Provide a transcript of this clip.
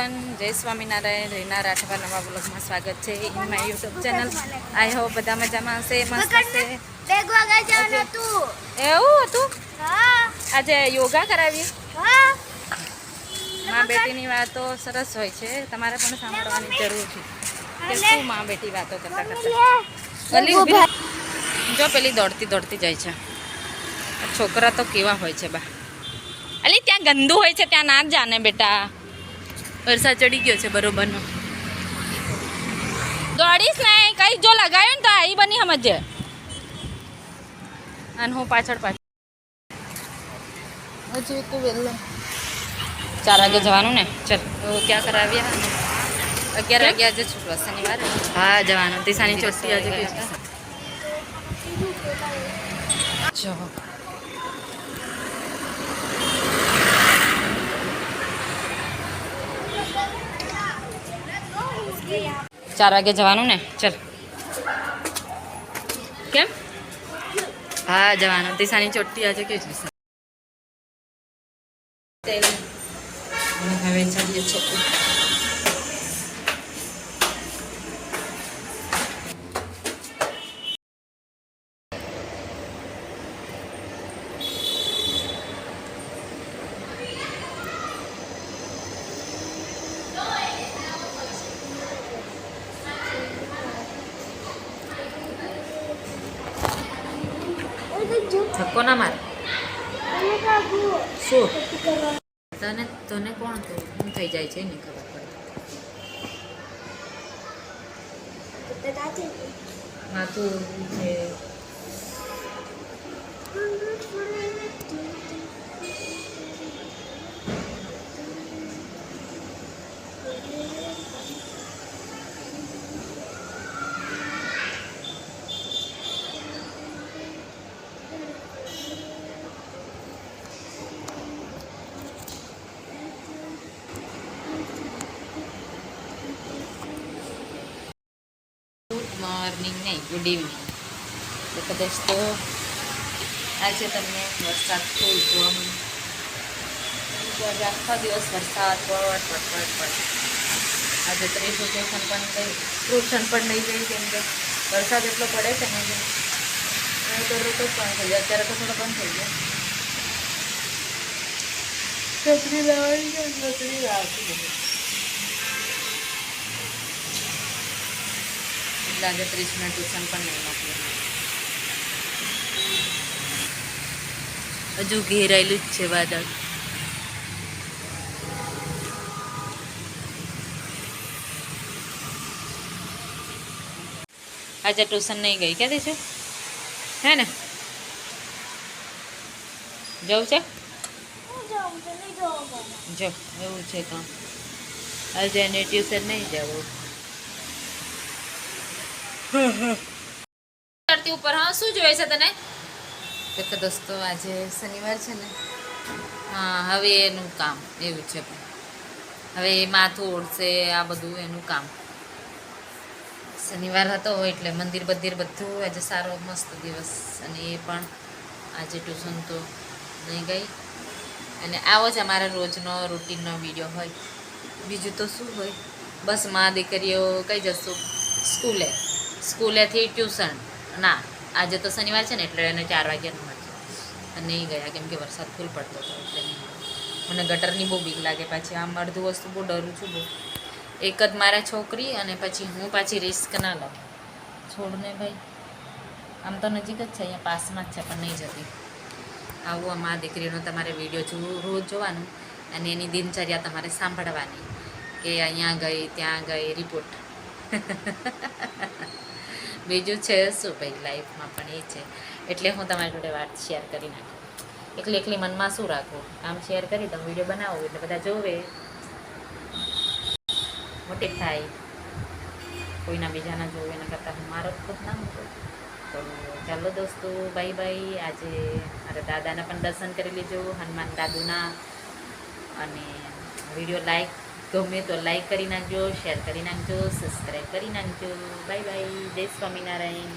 જય સ્વામિનારાયણ રીના રાઠવા નવા બ્લોગમાં સ્વાગત છે in my YouTube channel. I hope બધા મજામાં હશે મસ્ત હશે. એવું હતું? આજે યોગા કરાવી મા બેટીની વાતો સરસ હોય છે તમારે પણ સાંભળવાની જરૂર છે. કે શું મા બેટી વાતો કરતા કરતા? ગલી જો પેલી દોડતી દોડતી જાય છે. છોકરા તો કેવા હોય છે બા. અલી ત્યાં ગંદુ હોય છે ત્યાં ના જ જાને બેટા. વરસાદ ચડી ગયો છે બરોબરનો. દોડીશ ને કઈ જો લગાવ્યું ને તો આવી બની સમજે. અને હું પાછળ પાછળ. હજી તો વહેલો. ચાર વાગે જવાનું ને? ચલ. તો ક્યાં કરાવ્યા અગિયાર વાગે આજે છૂટવા શનિવાર. હા જવાનું. દિશાની ચોટી આજે જો ચાર વાગે જવાનું ને? ચલ. કેમ? હા, જવાનું. દિશાની ચોટ્ટી આજે કે હવે ચડીએ છીએ ધક્કો ના માર. શું? તને તને કોણ શું થઈ જાય છે નહીં ખબર પડે. માથું છે ગુડ મોર્નિંગ નહીં ગુડ ઇવનિંગ તો કદાચ તો આજે તમને વરસાદ ફૂલ મળે. આજે આખો દિવસ વરસાદ પડ પડ પડ આજે ત્રીસ એજ્યુકેશન પણ ગઈ ટ્યુશન પણ નહીં ગઈ કેમ કે વરસાદ એટલો પડે છે ને તો ઋતુ પણ થઈ જાય અત્યારે તો થોડો પણ થઈ ગયો. છત્રી લાવવાની છે છત્રી લાવતી નથી એટલે આજે ત્રીસ મિનિટ ટ્યુશન પણ નહીં મોકલ્યું. હજુ ઘેરાયેલું જ છે વાદળ. આજે ટ્યુશન નહીં ગઈ ક્યાંથી છે? હે ને? જવું છે? જો એવું છે કામ આજે એને ટ્યુશન નહીં જવું. ધરતી ઉપર હા શું જોઈએ છે તને? તો દોસ્તો આજે શનિવાર છે ને. હા હવે એનું કામ એવું છે હવે એ માથું ઓળશે આ બધું એનું કામ. શનિવાર હતો એટલે મંદિર બંદિર બધું આજે સારો મસ્ત દિવસ અને એ પણ આજે ટ્યુશન તો નહીં ગઈ. અને આવો જ અમારા રોજનો રૂટીનનો વીડિયો હોય. બીજું તો શું હોય? બસમાં દીકરીઓ કઈ જશું? સ્કૂલે. સ્કૂલેથી ટ્યુશન. ના, આજે તો શનિવાર છે ને, એટલે એને ચાર વાગ્યાનું મળશે. નહીં ગયા, કેમ કે વરસાદ ફૂલ પડતો હતો, એટલે મને ગટરની બહુ બીક લાગે, પાછી આમ અડધું વસ્તુ બહુ ડરું છું બહુ. એક જ મારા છોકરી અને પછી હું પાછી રિસ્ક ના લઉં. છોડને ભાઈ. આમ તો નજીક જ છે, અહીંયા પાસમાં જ છે, પણ નહીં જતી. આવું આ દીકરીનો તમારે વીડિયો રોજ જોવાનું અને એની દિનચર્યા તમારે સાંભળવાની કે અહીંયા ગઈ, ત્યાં ગઈ રિપોર્ટ બીજું છે શું ભાઈ લાઈફમાં પણ એ છે. એટલે હું તમારી જોડે વાત શેર કરી નાખું. એકલી એકલી મનમાં શું રાખવું? આમ શેર કરી દઉં વીડિયો બનાવું, એટલે બધા જોવે. મોટી થાય. કોઈના બીજાના જોવે, એના કરતાં હું મારો ખુદ ના મૂકું. તો ચાલો દોસ્તો બાય બાય આજે મારા દાદાના પણ દર્શન કરી લેજો હનુમાન દાદુના. અને વીડિયો લાઈક ગમે તો લાઈક કરી નાખજો શેર કરી નાખજો સબસ્ક્રાઈબ કરી નાખજો. બાય બાય જય સ્વામિનારાયણ.